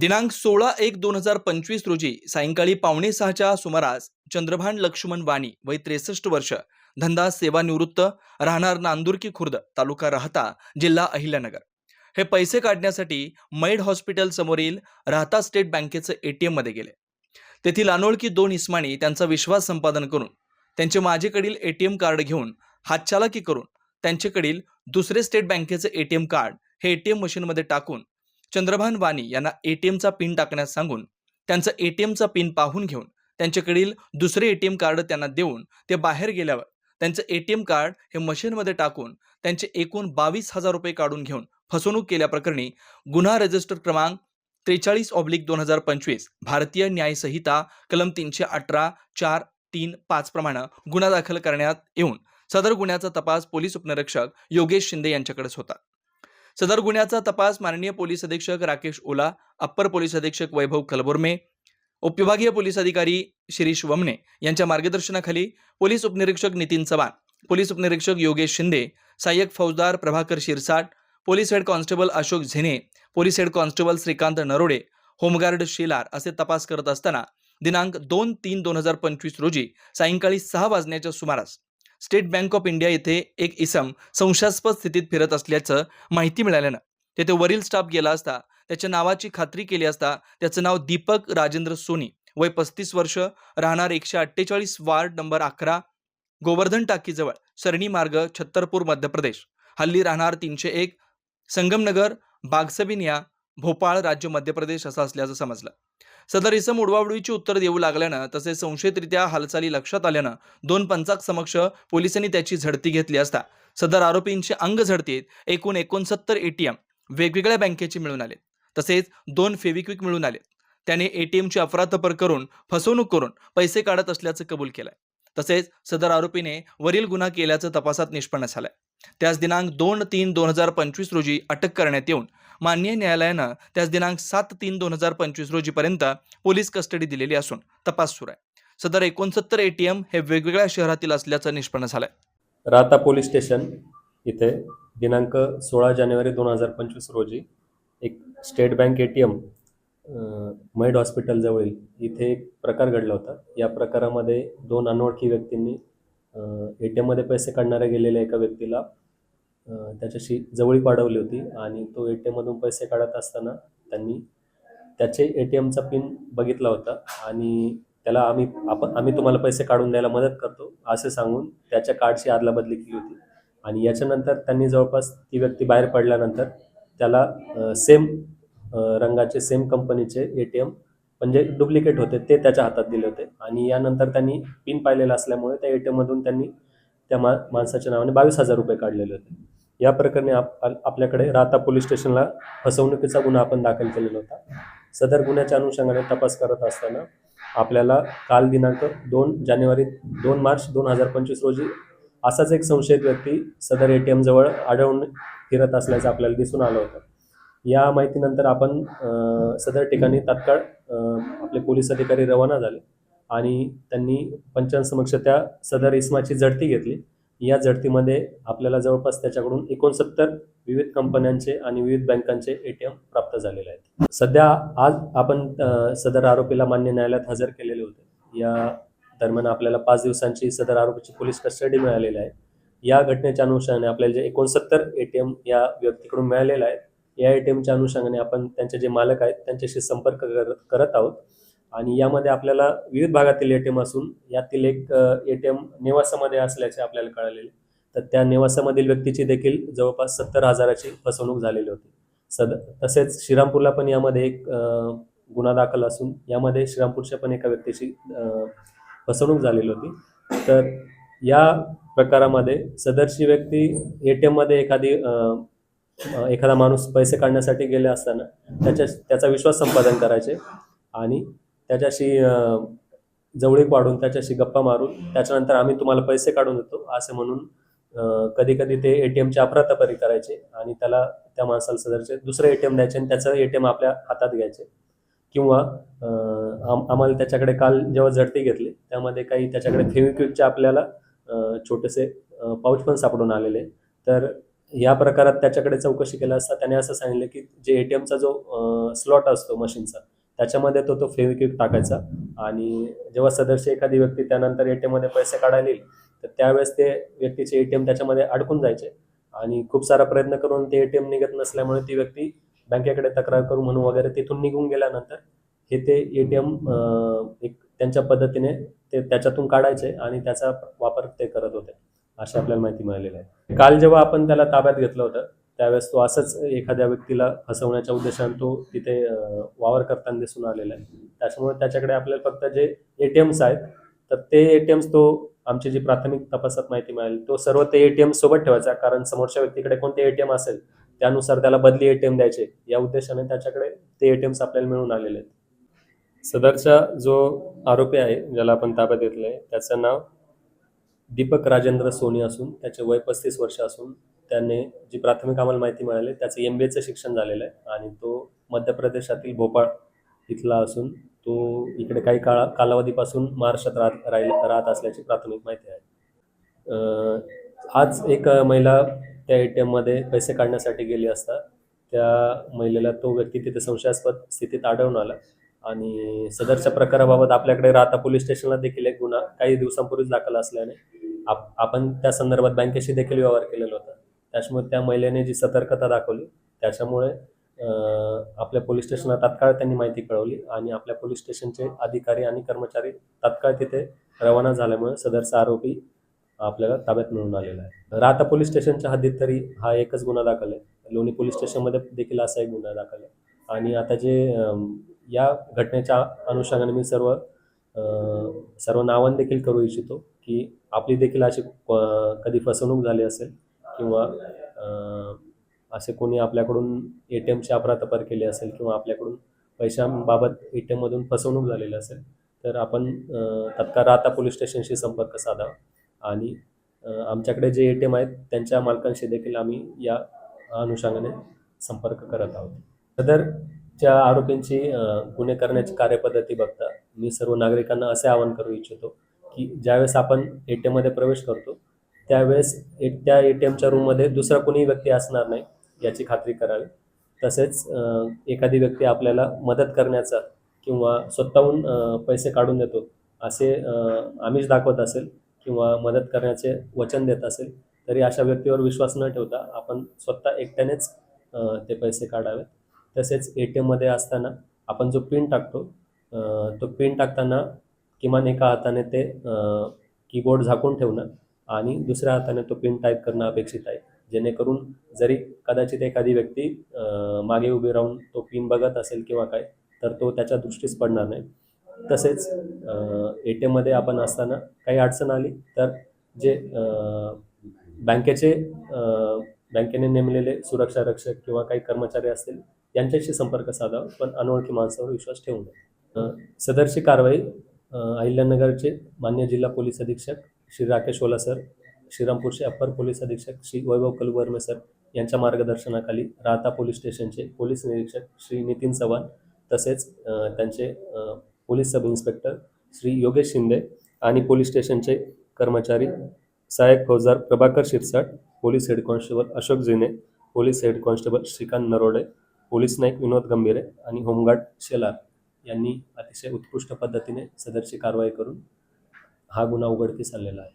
दिनांक सोळा एक दोन हजार पंचवीस रोजी सायंकाळी पावणे सहाच्या सुमारास चंद्रभान लक्ष्मण वाणी वय त्रेसष्ट वर्ष धंदा सेवानिवृत्त राहणार नांदुर्की खुर्द तालुका राहता जिल्हा अहिल्यानगर. हे पैसे काढण्यासाठी मैड हॉस्पिटल समोरील राहता स्टेट बँकेचं एटीएममध्ये गेले. तेथील अनोळखी दोन इस्मानी त्यांचा विश्वास संपादन करून त्यांचे माझेकडील एटीएम कार्ड घेऊन हातचालाकी करून त्यांच्याकडील दुसरे स्टेट बँकेचे एटीएम कार्ड हे एटीएम मशीनमध्ये टाकून चंद्रभान वाणी यांना एटीएमचा पिन टाकण्यास सांगून त्यांचं एटीएमचा पिन पाहून घेऊन त्यांच्याकडील दुसरे एटीएम कार्ड त्यांना देऊन ते बाहेर गेल्यावर त्यांचं एटीएम कार्ड हे मशीनमध्ये टाकून त्यांचे एकूण बावीस हजार रुपये काढून घेऊन फसवणूक केल्याप्रकरणी गुन्हा रजिस्टर क्रमांक त्रेचाळीस ऑब्लिक दोन हजार पंचवीस भारतीय न्यायसंहिता कलम तीनशे अठरा चार तीन पाच प्रमाणे गुन्हा दाखल करण्यात येऊन सदर गुन्ह्याचा तपास पोलीस उपनिरीक्षक योगेश शिंदे यांच्याकडेच होता. सदर गुन्ह्याचा तपास माननीय पोलीस अधीक्षक राकेश ओला अप्पर पोलीस अधीक्षक वैभव खलबुर्मे उपविभागीय पोलीस अधिकारी शिरीष वमने यांच्या मार्गदर्शनाखाली पोलीस उपनिरीक्षक नितीन चव्हाण पोलीस उपनिरीक्षक योगेश शिंदे सहाय्यक फौजदार Prabhakar Shirsat police head constable Ashok झेने police head constable Shrikant Narode home guard Shelar असे तपास करत असताना दिनांक दोन तीन दोन हजार पंचवीस रोजी सायंकाळी सहा वाजण्याच्या सुमारास स्टेट बँक ऑफ इंडिया येथे एक इसम संशयास्पद स्थितीत फिरत असल्याचं माहिती मिळाल्यानं तेथे वरील स्टाफ गेला असता त्याच्या नावाची खात्री केली असता त्याचं नाव दीपक राजेंद्र सोनी वय पस्तीस वर्ष राहणार एकशे अठ्ठेचाळीस वार्ड नंबर अकरा गोवर्धन टाकीजवळ सरणी मार्ग छत्तरपूर मध्य प्रदेश. हल्ली राहणार तीनशे एक संगमनगर बागसबिनिया भोपाळ राज्य मध्य प्रदेश असं असल्याचं समजलं. सदर इसम उडवाउडवीची उत्तर देऊ लागल्यानं तसेच संशयितरित्या हालचाली लक्षात आल्यानं दोन पंचाक समक्ष पोलिसांनी त्याची झडती घेतली असता सदर आरोपींचे अंग झडतीत एकूण एकोणसत्तर एटीएम वेगवेगळ्या बँकेचे मिळून आले. तसेच दोन फेविक्विक मिळून आले. त्याने एटीएमची अफरातफर करून फसवणूक करून पैसे काढत असल्याचं कबूल केलंय. तसेच सदर आरोपीने वरील गुन्हा केल्याचं तपासात निष्पन्न झालंय. त्याच दिनांक दोन तीन दोन हजार पंचवीस रोजी अटक करण्यात येऊन माननीय न्यायालयानं त्याच दिनांक सात तीन दोन हजार पंचवीस रोजीपर्यंत पोलीस कस्टडी दिलेली असून तपास सुरू आहे. सदर एकोणसत्तर एटीएम हे वेगवेगळ्या शहरातील असल्याचं निष्पन्न झालंय. राहता पोलीस स्टेशन इथे दिनांक सोळा जानेवारी दोन हजार पंचवीस रोजी एक state bank A T M मैड हॉस्पिटलजवळील इथे एक प्रकार घडला होता. या प्रकारामध्ये दोन अनोळखी व्यक्तींनी ए टी एममध्ये पैसे काढणाऱ्या गेलेल्या एका व्यक्तीला त्याच्याशी जवळीक वाढवली होती आणि तो ए टी एममधून पैसे काढत असताना त्यांनी त्याचे ए टी एमचा पिन बघितला होता आणि त्याला आम्ही आपण आम्ही तुम्हाला पैसे काढून द्यायला मदत करतो असे सांगून त्याच्या कार्डची आदलाबदली केली होती. आणि याच्यानंतर त्यांनी जवळपास ती व्यक्ती बाहेर पडल्यानंतर त्याला सेम रंगाचे सेम कंपनीचे ए टी एम म्हणजे डुप्लिकेट होते ते त्याच्या हातात दिले होते. आणि यानंतर त्यांनी पिन पाहिलेला असल्यामुळे त्या ए टी एममधून त्यांनी त्या मा माणसाच्या नावाने बावीस हजार रुपये काढलेले होते. या प्रकरणी आप आपल्याकडे राहता पोलीस स्टेशनला फसवणुकीचा गुन्हा आपण दाखल केलेला होता. सदर गुन्ह्याच्या अनुषंगाने तपास करत असताना आपल्याला काल दिनांक दोन जानेवारी दोन मार्च दोन हजार पंचवीस रोजी असाच एक संशयित व्यक्ती सदर ए टी एमजवळ आढळून फिरत असल्याचं आपल्याला दिसून आलं होतं. या माहितीनंतर आपण सदर ठिकाणी तात्काळ आपले पोलीस अधिकारी रवाना झाले आणि त्यांनी पंचांसमक्ष त्या सदर इस्माची झडती घेतली. या झडतीमध्ये आपल्याला जवळपास त्याच्याकडून एकोणसत्तर विविध कंपन्यांचे आणि विविध बँकांचे ए टी एम प्राप्त झालेले आहेत. सध्या आज आपण सदर आरोपीला मान्य न्यायालयात हजर केलेले होते. या दरम्यान आपल्याला पाच दिवसांची सदर आरोपीची पोलीस कस्टडी मिळालेली आहे. या घटनेच्या अनुषंगाने आपल्याला जे एकोणसत्तर ए टी एम या व्यक्तीकडून मिळालेलं आहे या ए टी एमच्या अनुषंगाने आपण त्यांचे जे मालक आहेत त्यांच्याशी संपर्क करत आहोत. आणि यामध्ये आपल्याला विविध भागातील ए टी एम असून यातील एक ए टी एम नेवासामध्ये असल्याचे आपल्याला कळालेले. तर त्या नेवासामधील व्यक्तीची देखील जवळपास सत्तर हजाराची फसवणूक झालेली होती. सद तसेच श्रीरामपूरला पण यामध्ये एक गुन्हा दाखल असून यामध्ये श्रीरामपूरच्या पण एका व्यक्तीची फसवणूक झालेली होती. तर या प्रकारामध्ये सदरची व्यक्ती ए टी एममध्ये एखादी एखादा माणूस पैसे काढण्यासाठी गेले असताना त्याच्या त्याचा विश्वास संपादन करायचे आणि त्याच्याशी जवळीक वाढून त्याच्याशी गप्पा मारून त्याच्यानंतर आम्ही तुम्हाला पैसे काढून देतो असे म्हणून कधी कधी ते ए टी एमची करायचे आणि त्याला त्या माणसाला सदरचे दुसरं ए टी एम द्यायचे आणि त्याचं ए टी एम आपल्या हातात घ्यायचे. किंवा आम्हाला त्याच्याकडे काल जेव्हा झडती घेतली त्यामध्ये काही त्याच्याकडे फेविक्विकचे आपल्याला छोटेसे पाऊच पण सापडून आलेले. तर या प्रकारात त्याच्याकडे चौकशी केली असता त्याने असं सांगितलं की जे ए टी एमचा जो स्लॉट असतो मशीनचा त्याच्यामध्ये तो तो फेविक्विक टाकायचा. आणि जेव्हा सदस्य एखादी व्यक्ती त्यानंतर ए टी एममध्ये पैसे काढायला येईल तर त्यावेळेस ते व्यक्तीचे ए टी एम त्याच्यामध्ये अडकून जायचे. आणि खूप सारा प्रयत्न करून ते ए टी एम निघत नसल्यामुळे ती व्यक्ती बँकेकडे तक्रार करू म्हणून वगैरे तिथून निघून गेल्यानंतर हे ते ए टी एम एक त्यांच्या पद्धतीने ते त्याच्यातून काढायचे आणि त्याचा वापर ते करत होते. अशी आपल्याला माहिती मिळालेली आहे. काल जेव्हा आपण त्याला ताब्यात घेतलं होतं त्यावेळेस तो असंच एखाद्या व्यक्तीला फसवण्याच्या उद्देशाने तो तिथे वावर करताना दिसून आलेला आहे. त्याच्यामुळे त्याच्याकडे आपल्याला फक्त जे ए टी एम्स आहेत तर ते ए टी एम्स तो आमची जी प्राथमिक तपासात माहिती मिळाली तो सर्व ते ए टी एम सोबत ठेवायचा. कारण समोरच्या व्यक्तीकडे कोणते ए टी एम असेल त्यानुसार त्याला बदली ए टी एम द्यायचे. या उद्देशाने त्याच्याकडे ते ए टी एम्स आपल्याला मिळून आलेले आहेत. सदरचा जो आरोपी आहे ज्याला आपण ताब्यात घेतलं आहे त्याचं नाव दीपक राजेंद्र सोनी असून त्याचे वय पस्तीस वर्ष असून त्याने जी प्राथमिक आम्हाला माहिती मिळाली त्याचं एम बी एचं शिक्षण झालेलं आहे आणि तो मध्य प्रदेशातील भोपाळ इथला असून तो इकडे काही काळा कालावधीपासून महाराष्ट्रात राहत राहील राहत असल्याची प्राथमिक माहिती आहे. आज एक महिला त्या ए टी एममध्ये पैसे काढण्यासाठी गेली असता त्या महिलेला तो व्यक्ती तिथे संशयास्पद स्थितीत आढळून आला आणि सदरच्या प्रकाराबाबत आपल्याकडे राहता पोलीस स्टेशनला देखील एक गुन्हा काही दिवसांपूर्वीच दाखल असल्याने आप आपण त्या संदर्भात बँकेशी देखील व्यवहार केलेला होता. त्याच्यामुळे त्या महिलेने जी सतर्कता दाखवली त्याच्यामुळे आपल्या पोलीस स्टेशनला तात्काळ त्यांनी माहिती कळवली आणि आपल्या पोलीस स्टेशनचे अधिकारी आणि कर्मचारी तात्काळ तिथे रवाना झाल्यामुळे सदरचा आरोपी आपल्याला ताब्यात मिळून आलेला आहे. राहता पोलीस स्टेशनच्या हद्दीत तरी हा एकच गुन्हा दाखल आहे. लोणी पोलीस स्टेशनमध्ये देखील असा एक गुन्हा दाखल आहे. आणि आता जे या घटनेच्या अनुषंगाने मी सर्व सर्व नावांनी देखील करू इच्छितो की आपली देखील अशी कधी फसवणूक झाली असेल किंवा असे कोणी आपल्याकडून ए टी एमची अपरातपर केली असेल किंवा आपल्याकडून पैशांबाबत ए टी एममधून फसवणूक झालेली असेल तर आपण तत्काळ राहता पोलीस स्टेशनशी संपर्क साधावा. आणि आमच्याकडे जे ए टी एम आहेत त्यांच्या मालकांशी देखील आम्ही या अनुषंगाने संपर्क करत आहोत. सदरच्या आरोपींची गुन्हे करण्याची कार्यपद्धती बघता मी सर्व नागरिकांना असे आवाहन करू इच्छितो की ज्यावेळेस आपण ए टी एममध्ये प्रवेश करतो त्यावेळेस ए त्या ए टी एमच्या रूममध्ये दुसरा कोणीही व्यक्ती असणार नाही याची खात्री करावी. तसेच एखादी व्यक्ती आपल्याला मदत करण्याचा किंवा स्वतःहून पैसे काढून देतो असे आमिष दाखवत असेल किंवा मदत करण्याचे वचन देत असेल तरी अशा व्यक्तीवर विश्वास न ठेवता आपण स्वतः एकट्यानेच ते पैसे काढावेत. तसेच ए टी एममध्ये असताना आपण जो पिन टाकतो तो पिन टाकताना किमान एका हाताने ते कीबोर्ड झाकून ठेवणं आणि दुसऱ्या हाताने तो पिन टाईप करणं अपेक्षित आहे. जेणेकरून जरी कदाचित एखादी व्यक्ती मागे उभी राहून तो पिन बघत असेल किंवा काय तर तो त्याच्या दृष्टीस पडणार नाही. तसेच ए टी एममध्ये आपण असताना काही अडचण आली तर जे बँकेचे बँकेने नेमलेले सुरक्षा रक्षक किंवा काही कर्मचारी असतील यांच्याशी संपर्क साधावा पण अनोळखी माणसावर विश्वास ठेवू नये. सदरची कारवाई अहिल्यानगरचे मान्य जिल्हा पोलीस अधीक्षक श्री राकेश ओला सर श्रीरामपूरचे अप्पर पोलीस अधीक्षक श्री वैभव कलवर्मे सर यांच्या मार्गदर्शनाखाली राहता पोलीस स्टेशनचे पोलीस निरीक्षक श्री नितीन चव्हाण तसेच त्यांचे police sub inspector Shri Yogesh Shinde आणि पोलीस स्टेशनचे कर्मचारी सहाय्यक फौजदार Prabhakar Shirsat police head constable Ashok जिने police head constable Shrikant Narode police naik Vinod Gambhire आणि होमगार्ड शेलार यांनी अतिशय उत्कृष्ट पद्धतीने सदरची कारवाई करून हा गुन्हा उघडकीस आलेला आहे.